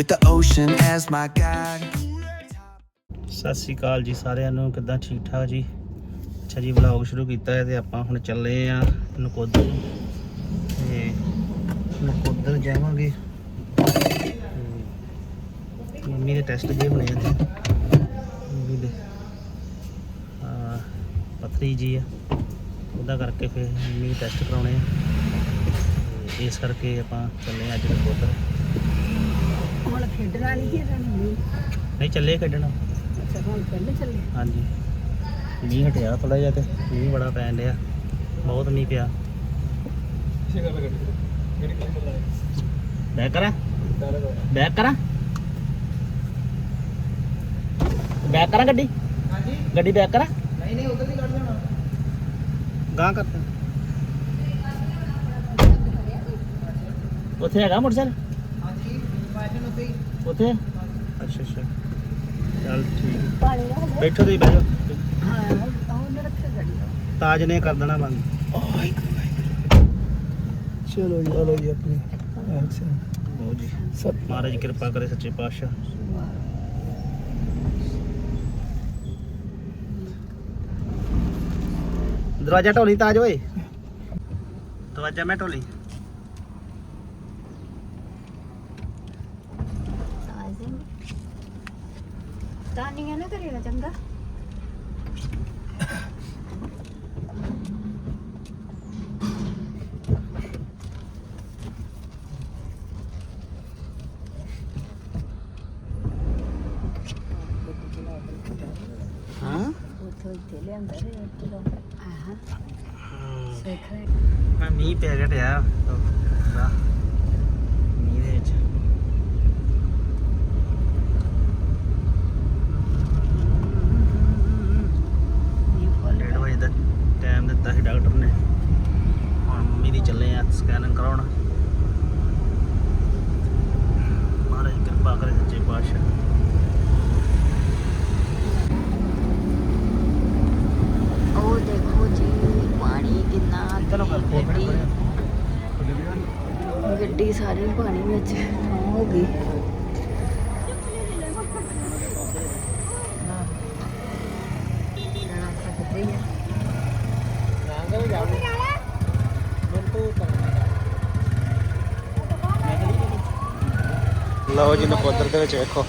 Constitution as my guide. Sat Sri ਅਕਾਲ ਜੀ ਸਾਰਿਆਂ ਨੂੰ, ਕਿੱਦਾਂ ਠੀਕ ਠਾਕ ਜੀ? ਅੱਛਾ ਜੀ ਵਲੌਗ ਸ਼ੁਰੂ ਕੀਤਾ ਹੈ ਤੇ ਆਪਾਂ ਹੁਣ ਚੱਲੇ ਆ ਨਕੋਦਰ। ਤੇ ਨਕੋਦਰ ਜਾਵਾਂਗੇ। ਮੰਮੀ ਦੇ ਟੈਸਟ ਜੇ ਹੋਣੇ ਆ ਤੇ ਮੰਮੀ ਦੇ। ਆ ਪਥਰੀ ਜੀ ਆ। ਉਹਦਾ ਕਰਕੇ ਫਿਰ ਮੰਮੀ ਦੇ ਟੈਸਟ ਕਰਾਉਣੇ ਆ। ਤੇ ਇਸ ਕਰਕੇ ਆਪਾਂ ਚੱਲੇ ਆ ਅੱਜ ਨਕੋਦਰ। ਨਹੀਂ ਚੱਲੇ ਖੇਡਣ ਅੱਛਾ ਹੁਣ ਚੱਲੇ ਹਾਂਜੀ। ਮੀਂਹ ਹਟਿਆ ਥੋੜਾ ਜਿਹਾ ਤੇ ਮੀਂਹ ਬੜਾ ਪੈਣ ਡਿਆ। ਬਹੁਤ ਮੀਂਹ ਪਿਆ। ਬੈਕ ਕਰਾਂ? ਬੈਕ ਕਰਾਂ? ਬੈਕ ਕਰਾਂ ਗੱਡੀ? ਹਾਂਜੀ। ਗੱਡੀ ਬੈਕ ਕਰਾਂ? ਨਹੀਂ ਨਹੀਂ ਉਧਰ ਦੀ ਕੱਢ ਜਾਣਾ ਗਾਂ ਕਰ ਉੱਥੇ ਹੈਗਾ ਮੋਟਰਸਾਈਕਲ? ਹਾਂਜੀ ਉੱਥੇ ਅੱਛਾ ਅੱਛਾ। ਚੱਲ ਠੀਕ। ਪਾਣੀ ਨਾ ਬੈਠੋ ਤੁਸੀਂ ਬੈਠੋ ਹਾਂ ਉਹਨੇ ਰੱਖਿਆ ਗੱਡੀ ਤਾਜ ਨੇ ਕਰ ਦੇਣਾ ਬੰਦ। ਚਲੋ ਜੀ ਹਲੋ ਜੀ ਆਪਣੀ ਐਕਸ਼ਨ ਬਹੁਤ ਜੀ। ਸਭ ਮਹਾਰਾਜ ਕਿਰਪਾ ਕਰੇ ਸੱਚੇ ਪਾਤਸ਼ਾਹ। ਦਰਵਾਜ਼ਾ ਢੋਲੀ ਤਾਜ ਓਏ। ਦਰਵਾਜ਼ਾ ਮੈਂ ਢੋਲੀ। ਤਾਨੀਆਂ ਨਾ ਕਰਿਆ ਚੰਗਾ। ਹਾਂ? ਉੱਥੋਂ ਇੱਥੇ ਲਿਆਂਦਾ ਰੇ ਉੱਥੋਂ ਆਹਾਂ ਸਿੱਖ ਮੈਂ ਮੀਂਹ ਪੈ ਗਿਆ ਟਿਆ ਮੀਂਹ ਦੇ ਵਿੱਚ ਇਹ ਫੁੱਲ ਡੇਢ ਵਜੇ ਦਾ ਟਾਈਮ ਦਿੱਤਾ ਸੀ ਡਾਕਟਰ ਨੇ। ਹੁਣ ਮੰਮੀ ਦੀ ਚੱਲੇ ਆ ਸਕੈਨਿੰਗ ਕਰਾਉਣ। ਮਹਾਰਾਜ ਕਿਰਪਾ ਕਰੇ ਸੱਚੇ ਪਾਤਸ਼ਾਹ। ਉਹ ਦੇਖੋ ਜੀ ਪਾਣੀ ਕਿੰਨਾ ਗੱਡੀ ਗੱਡੀ ਸਾਰੇ ਪਾਣੀ ਵਿੱਚ ਹੋ ਗਈ। ਲਓ ਜੀ ਨਕੋਦਰ ਦੇ ਵਿੱਚ ਵੇਖੋ।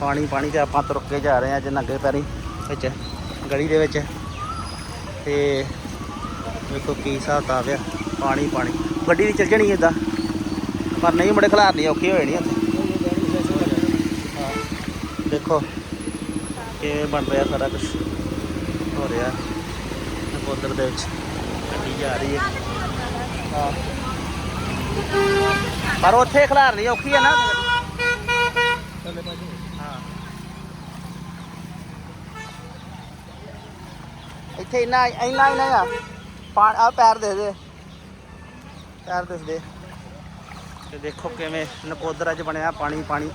ਪਾਣੀ ਪਾਣੀ ਤੇ ਆਪਾਂ ਤੁਰ ਕੇ ਜਾ ਰਹੇ ਹਾਂ ਅੱਜ ਨੰਗੇ ਪੈਰੀ ਵਿੱਚ, ਗਲੀ ਦੇ ਵਿੱਚ। ਤੇ ਵੇਖੋ ਕੀ ਹਿਸਾਬ ਕਿਤਾਬ ਆ। ਪਾਣੀ ਪਾਣੀ। ਗੱਡੀ ਵੀ ਚੱਲ ਜਣੀ ਇਦਾਂ ਪਰ ਨਹੀਂ ਮੁੜੇ ਖਲਾਰਨੀ ਔਖੀ ਹੋ ਜਾਣੀ ਉੱਥੇ। ਦੇਖੋ ਕਿਵੇਂ ਬਣ ਰਿਹਾ ਸਾਰਾ ਕੁਝ ਹੋ ਰਿਹਾ ਨਕੋਦਰ ਦੇ ਵਿੱਚ। ਗੱਡੀ ਜਾ ਰਹੀ ਹੈ। ਹਾਂ। ਪਰ ਉੱਥੇ ਖਿਲਾਰਨੀ ਔਖੀ ਹੈ ਨਾ। ਹਾਂ। ਇੱਥੇ ਇੰਨਾ ਇੰਨਾ ਇੰਨਾ ਆ। ਪਾ ਆ ਪੈਰ ਦੇ ਦੇ। ਪੈਰ ਦਿਸਦੇ ਤੇ ਦੇਖੋ ਕਿਵੇਂ ਨਕੋਦਰ ਅੱਜ ਬਣਿਆ ਪਾਣੀ ਪਾਣੀ।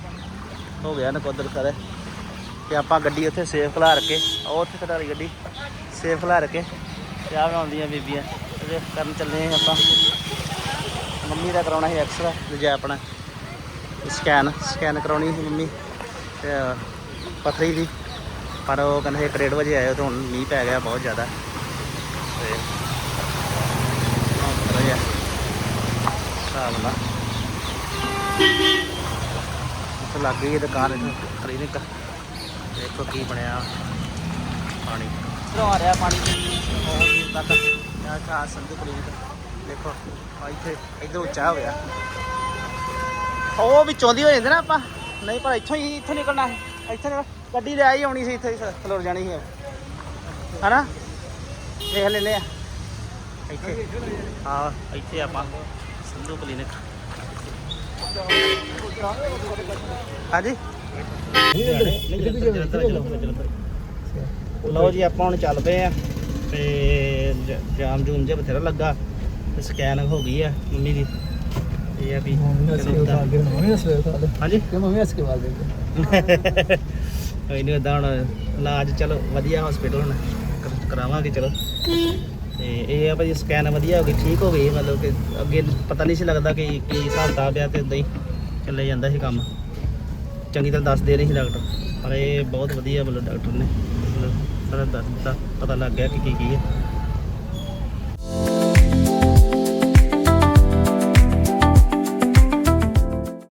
ਹੋ ਗਿਆ ਨਕੋਦਰ ਸਾਰੇ ਤੇ ਆਪਾਂ ਗੱਡੀ ਉੱਥੇ ਸੇਫ ਖਿਲਾਰ ਕੇ ਉਹ ਉੱਥੇ ਖੜਾਲੀ ਗੱਡੀ ਸੇਫ ਖਿਲਾਰ ਕੇ ਤੇ ਆਹ ਆਉਂਦੀਆਂ ਬੀਬੀਆਂ। ਤੇ ਕਰਨ ਚੱਲੇ ਆਪਾਂ। ਮੰਮੀ ਦਾ ਕਰਾਉਣਾ ਸੀ ਐਕਸਰਾ ਦੂਜਾ ਆਪਣਾ ਸਕੈਨ ਸਕੈਨ ਕਰਾਉਣੀ ਸੀ ਮੰਮੀ ਤੇ ਪਥਰੀ ਦੀ। ਪਰ ਉਹ ਕਹਿੰਦੇ ਇੱਕ ਡੇਢ ਵਜੇ ਆਏ ਤੇ ਹੁਣ ਮੀਂਹ ਪੈ ਗਿਆ ਬਹੁਤ ਜ਼ਿਆਦਾ। ਤੇ ਇੱਥੇ ਲੱਗ ਗਈ ਦੁਕਾਨ ਇੱਥੇ ਕਲੀਨਿਕ ਦੇਖੋ ਕੀ ਬਣਿਆ ਪਾਣੀ। ਆ ਰਿਹਾ ਪਾਣੀ। ਬਹੁਤ ਦੂਰ ਤੱਕ ਆ ਚਾ ਸੰਧੂ ਕਲੀਨਿਕ ਦੇਖੋ ਆ ਇੱਥੇ, ਇੱਧਰ ਉੱਚਾ ਹੋ ਗਿਆ ਉਹ ਵਿੱਚੋਂ ਦੀ ਹੋ ਜਾਂਦੇ ਨਾ ਆਪਾਂ। ਨਹੀਂ, ਪਰ ਇੱਥੋਂ ਹੀ, ਇੱਥੋਂ ਨਿਕਲਣਾ ਹੈ। ਇੱਥੇ ਗੱਡੀ ਲੈ ਆਈ ਆਉਣੀ ਸੀ, ਇੱਥੇ ਹੀ ਜਾਣੀ ਸੀ। ਹਨਾ? ਵੇਖ ਲੈਨੇ ਆ। ਇੱਥੇ। ਹਾਂ ਇੱਥੇ ਆਪਾਂ ਸੰਧੂ ਕਲੀਨਿਕ। ਹਾਂਜੀ? ਲਓ ਜੀ, ਆਪਾਂ ਹੁਣ ਚੱਲ ਪਏ ਆ। ਤੇ ਜਾਮ ਜੂਮ ਜਿਹਾ ਬਥੇਰਾ ਲੱਗਾ। ਸਕੈਨ ਹੋ ਗਈ ਆ ਮੰਮੀ ਦੀ। ਇਹ ਆ ਵੀ ਹਾਂਜੀ? ਕਿ ਮੰਮੀ ਹੱਸ ਕੇ ਵਾਲ ਦੇ ਕੋਈ ਨਹੀਂ ਏਦਾਂ ਹੁਣ ਇਲਾਜ ਚਲੋ ਵਧੀਆ ਹਸਪੀਟਲ ਹੁਣ ਕਰ- ਕਰਾਵਾਂਗੇ ਚਲੋ। ਤੇ ਇਹ ਆ ਭਾਜੀ ਸਕੈਨ ਵਧੀਆ ਹੋ ਗਈ ਠੀਕ ਹੋ ਗਈ ਮਤਲਬ ਕਿ ਅੱਗੇ ਪਤਾ ਨਹੀਂ ਸੀ ਲੱਗਦਾ ਕਿ ਕੀ ਹਿਸਾਬ ਕਿਤਾਬ ਆ ਤੇ ਇਦਾਂ ਹੀ ਚੱਲੇ ਜਾਂਦਾ ਸੀ ਕੰਮ। ਚੰਗੀ ਤਰ੍ਹਾਂ ਦੱਸ ਦੇ ਰਹੇ ਸੀ ਡਾਕਟਰ ਪਰ ਇਹ ਬਹੁਤ ਵਧੀਆ ਮਤਲਬ ਡਾਕਟਰ ਨੇ। ਮਤਲਬ ਸਾਰਾ ਦੱਸ ਦਿੱਤਾ ਪਤਾ ਲੱਗ ਗਿਆ ਕਿ ਕੀ ਕੀ ਹੈ